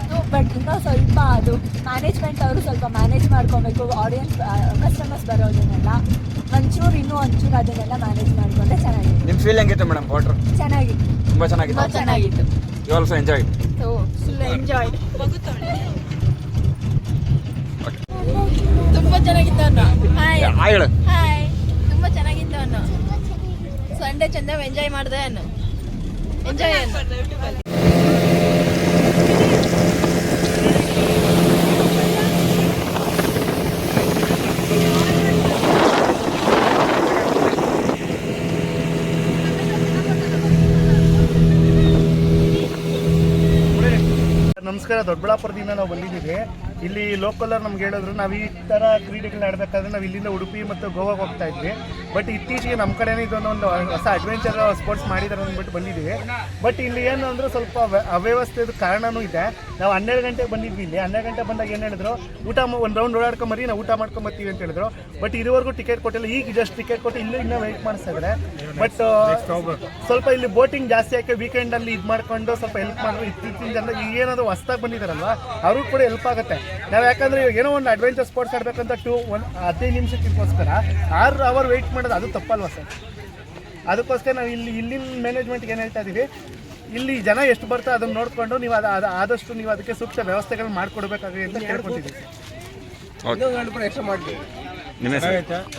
ಏನೋ ಸ್ವಲ್ಪ ಅದು ಮ್ಯಾನೇಜ್ಮೆಂಟ್ ಅವರು ಸ್ವಲ್ಪ ಮ್ಯಾನೇಜ್ ಮಾಡ್ಕೋಬೇಕು ಆಡಿಯನ್ಸ್ ಕಸ್ಟಮರ್ಸ್ ಬರೋದನ್ನೆಲ್ಲ. ಒಂಚೂರು ಇನ್ನೂ ಒಂಚೂರು ಅದನ್ನೆಲ್ಲ ಮ್ಯಾನೇಜ್ ಮಾಡಿಕೊಂಡ್ರೆ ಚೆನ್ನಾಗಿತ್ತು. ನಿಮ್ಮ ಫೀಲ್ ಹೆಂಗಿತ್ತು ಮೇಡಮ್ ವಾಟ್ರ್ ಚೆನ್ನಾಗಿತ್ತು. ತುಂಬ ಚೆನ್ನಾಗಿತ್ತು. ಚೆನ್ನಾಗಿತ್ತು. You also enjoy full enjoy ತುಂಬ ಚೆನ್ನಾಗಿತ್ತು ಅನ್ನೋ. ಹಾಯ್ ಹೇಳು. ಹಾಯ್ ತುಂಬ ಚೆನ್ನಾಗಿತ್ತು ಅಣ್ಣ ಸಂಡೇ ಚಂದ ಎಂಜಾಯ್ ಮಾಡಿದೆ ಅನ್ನು. ಎಂಜಾಯ್ ಅನ್ನು ನಮಸ್ಕಾರ ದೊಡ್ಡಬಳ್ಳಾಪುರದಿಂದ ನಾವು ಬಂದಿದ್ದೀವಿ. ಇಲ್ಲಿ ಲೋಕಲ್ ನಮ್ಗೆ ಹೇಳಿದ್ರು ನಾವು ಈ ಥರ ಕ್ರೀಡೆಗಳನ್ನ ಆಡಬೇಕಾದ್ರೆ ನಾವು ಇಲ್ಲಿಂದ ಉಡುಪಿ ಮತ್ತು ಗೋವಾಗೆ ಹೋಗ್ತಾ ಇದ್ವಿ. ಬಟ್ ಇತ್ತೀಚೆಗೆ ನಮ್ಮ ಕಡೆನೇ ಇದೊಂದೊಂದು ಹೊಸ ಅಡ್ವೆಂಚರ್ ಸ್ಪೋರ್ಟ್ಸ್ ಮಾಡಿದ್ದಾರೆ ಅಂದ್ಬಿಟ್ಟು ಬಂದಿದ್ದೀವಿ ಬಟ್ ಇಲ್ಲಿ ಏನು ಅಂದರೆ ಸ್ವಲ್ಪ ಅವ್ಯ- ಅವ್ಯವಸ್ಥೆದು ಕಾರಣನೂ ಇದೆ. ನಾವು ಹನ್ನೆರಡು ಗಂಟೆಗೆ ಬಂದಿದ್ವಿ ಇಲ್ಲಿ. ಹನ್ನೆರಡು ಗಂಟೆ ಬಂದಾಗ ಏನು ಹೇಳಿದ್ರು, ಊಟ ಒಂದು ರೌಂಡ್ ಓಡಾಡ್ಕೊಂಬರಿ ನಾವು ಊಟ ಮಾಡ್ಕೊಂಬರ್ತೀವಿ ಅಂತ ಹೇಳಿದ್ರು. ಬಟ್ ಇದುವರೆಗೂ ಟಿಕೆಟ್ ಕೊಟ್ಟಿಲ್ಲ. ಈಗ ಜಸ್ಟ್ ಟಿಕೆಟ್ ಕೊಟ್ಟು ಇಲ್ಲೂ ಇನ್ನೂ ವೆಯ್ಟ್ ಮಾಡಿಸ್ತಾ ಇದ್ದಾರೆ ಬಟ್ ಸ್ವಲ್ಪ ಇಲ್ಲಿ ಬೋಟಿಂಗ್ ಜಾಸ್ತಿ ಹಾಕಿ ವೀಕೆಂಡಲ್ಲಿ ಇದು ಮಾಡ್ಕೊಂಡು ಸ್ವಲ್ಪ ಹೆಲ್ಪ್ ಮಾಡಿದ್ರು. ಇತ್ತೀಚಿನ ಜನ ಈಗ ಏನಾದ್ರು ಹೊಸ್ದಾಗಿ ಬಂದಿದ್ದಾರಲ್ವ ಅವ್ರಿಗೂ ಕೂಡ ಹೆಲ್ಪ್ ಆಗುತ್ತೆ. ನಾವು ಯಾಕಂದ್ರೆ ಇವಾಗ ಏನೋ ಒಂದು ಅಡ್ವೆಂಚರ್ ಸ್ಪೋರ್ಟ್ಸ್ ಆಡ್ಬೇಕಂತ ಟೂ ಒನ್ ಹದಿನೈದು ನಿಮಿಷಕ್ಕೋಸ್ಕರ ಆರು ಅವರ್ ವೆಯ್ಟ್ ಮಾಡೋದು ಅದು ತಪ್ಪಲ್ವಾ ಸರ್? ಅದಕ್ಕೋಸ್ಕರ ನಾವು ಇಲ್ಲಿ ಇಲ್ಲಿನ ಮ್ಯಾನೇಜ್ಮೆಂಟ್ಗೆ ಏನು ಹೇಳ್ತಾ ಇದ್ದೀವಿ ಇಲ್ಲಿ ಜನ ಎಷ್ಟು ಬರ್ತಾ ಅದನ್ನು ನೋಡಿಕೊಂಡು ನೀವು ಅದು ಅದು ಆದಷ್ಟು ನೀವು ಅದಕ್ಕೆ ಸೂಕ್ತ ವ್ಯವಸ್ಥೆಗಳನ್ನ ಮಾಡಿಕೊಡ್ಬೇಕಾಗಿ ಅಂತ ಕೇಳ್ಕೊತಿದ್ದೀವಿ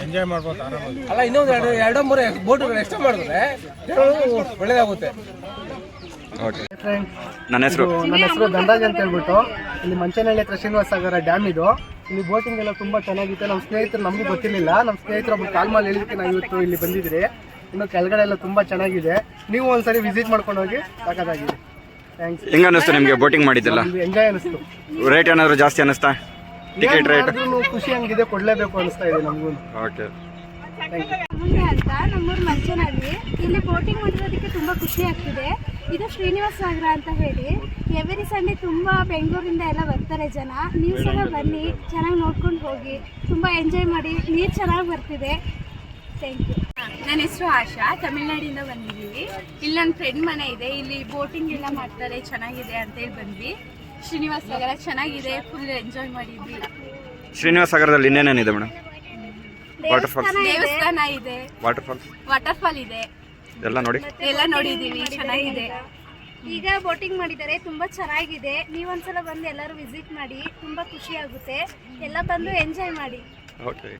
ಎಂಜಾಯ್ ಮಾಡ್ಬೋದು ಆರಾಮಾಗಿ. ಅಲ್ಲ ಇನ್ನೊಂದು ಎರಡು ಎರಡೋ ಮೂರು ಬೋಟ್ ಎಕ್ಸ್ಟ್ರಾ ಮಾಡಿದ್ರೆ ಒಳ್ಳೇದಾಗುತ್ತೆ. ಓಕೆ ನನ್ನ ಹೆಸರು. ನನ್ನ ಹೆಸರು ದಂಡರಾಜ್ ಅಂತ ಹೇಳ್ಬಿಟ್ಟು ಇಲ್ಲಿ ಮಂಚನಹಳ್ಳಿ ಹತ್ರ ಶ್ರೀನಿವಾಸ ಸಾಗರ ಡ್ಯಾಮ್ ಇದು. ಇಲ್ಲಿ ಬೋಟಿಂಗ್ ಎಲ್ಲ ತುಂಬಾ ಚೆನ್ನಾಗಿತ್ತು. ನಮ್ಮ ಸ್ನೇಹಿತರು ನಮಗೂ ಗೊತ್ತಿರಲಿಲ್ಲ. ನಮ್ಮ ಸ್ನೇಹಿತರು ಒಬ್ಬರು ಕಾಲ್ ಮಾಡಿ ಹೇಳಿದಕ್ಕೆ ನಾವು ಇವತ್ತು ಇಲ್ಲಿ ಬಂದಿದ್ರಿ. ಇನ್ನು ಕೆಳಗಡೆ ಎಲ್ಲ ತುಂಬಾ ಚೆನ್ನಾಗಿದೆ. ನೀವು ಒಂದ್ಸರಿ ವಿಸಿಟ್ ಮಾಡ್ಕೊಂಡು ಹೋಗಿ ಸಾಕಾಗಿದೆ ಥ್ಯಾಂಕ್ಸ್ ಹೆಂಗ ಅನ್ನಿಸ್ತು ನಿಮಗೆ ಬೋಟಿಂಗ್ ಮಾಡಿದ್ದಲ್ಲ? ಎಂಜಾಯ್ ಅನಿಸ್ತು. ರೇಟ್ ಏನಾದರೂ ಜಾಸ್ತಿ ಅನ್ನಿಸ್ತಾ ಟಿಕೆಟ್ ರೇಟ್ ಖುಷಿ ಹಂಗಿದೆ ಕೊಡ್ಲೇಬೇಕು ಅನಿಸ್ತಾ ಇದೆ ನಮಗೂ ಓಕೆ ಮುಂದೆ ಅಂತ ನಮ್ಮೂರು ಮಂಚನಹಳ್ಳಿ ಇಲ್ಲಿ ಬೋಟಿಂಗ್ ಮಾಡಿರೋದಕ್ಕೆ ತುಂಬ ಖುಷಿ ಆಗ್ತಿದೆ. ಇದು ಶ್ರೀನಿವಾಸ ಸಾಗರ ಅಂತ ಹೇಳಿ. ಎವ್ರಿ ಸಂಡೇ ತುಂಬ ಬೆಂಗಳೂರಿಂದ ಎಲ್ಲ ಬರ್ತಾರೆ ಜನ. ನೀವು ಸಹ ಬನ್ನಿ ಚೆನ್ನಾಗಿ ನೋಡ್ಕೊಂಡು ಹೋಗಿ ತುಂಬ ಎಂಜಾಯ್ ಮಾಡಿ ನೀರು ಚೆನ್ನಾಗಿ ಬರ್ತಿದೆ. ಥ್ಯಾಂಕ್ ಯು ನನ್ನ ಹೆಸರು ಆಶಾ ತಮಿಳ್ನಾಡಿಂದ ಬಂದಿದ್ದೀವಿ. ಇಲ್ಲಿ ನನ್ನ ಫ್ರೆಂಡ್ ಮನೆ ಇದೆ. ಇಲ್ಲಿ ಬೋಟಿಂಗ್ ಎಲ್ಲ ಮಾಡ್ತಾರೆ ಚೆನ್ನಾಗಿದೆ ಅಂತೇಳಿ ಬಂದ್ವಿ. ಶ್ರೀನಿವಾಸ ಸಾಗರ ಚೆನ್ನಾಗಿದೆ ಫುಲ್ ಎಂಜಾಯ್ ಮಾಡಿದ್ವಿ. ಶ್ರೀನಿವಾಸ ಸಾಗರದಲ್ಲಿ ಇನ್ನೇನೇನಿದೆ ಮೇಡಮ್? ವಾಟರ್ ಫಾಲ್ಸ್ ದೇವಸ್ಥಾನ ಇದೆ. ವಾಟರ್ ಫಾಲ್ಸ್ ವಾಟರ್ ಫಾಲ್ ಇದೆ. ಎಲ್ಲ ನೋಡಿ. ಎಲ್ಲ ನೋಡಿದೀವಿ. ಚೆನ್ನಾಗಿದೆ. ಈಗ ಬೋಟಿಂಗ್ ಮಾಡಿದ್ದಾರೆ. ತುಂಬಾ ಚೆನ್ನಾಗಿದೆ. ನೀವೊಂದ್ಸಲ ಬಂದು ಎಲ್ಲರೂ ವಿಸಿಟ್ ಮಾಡಿ. ತುಂಬಾ ಖುಷಿ ಆಗುತ್ತೆ. ಎಲ್ಲ ಬಂದು ಎಂಜಾಯ್ ಮಾಡಿ. ಓಕೆ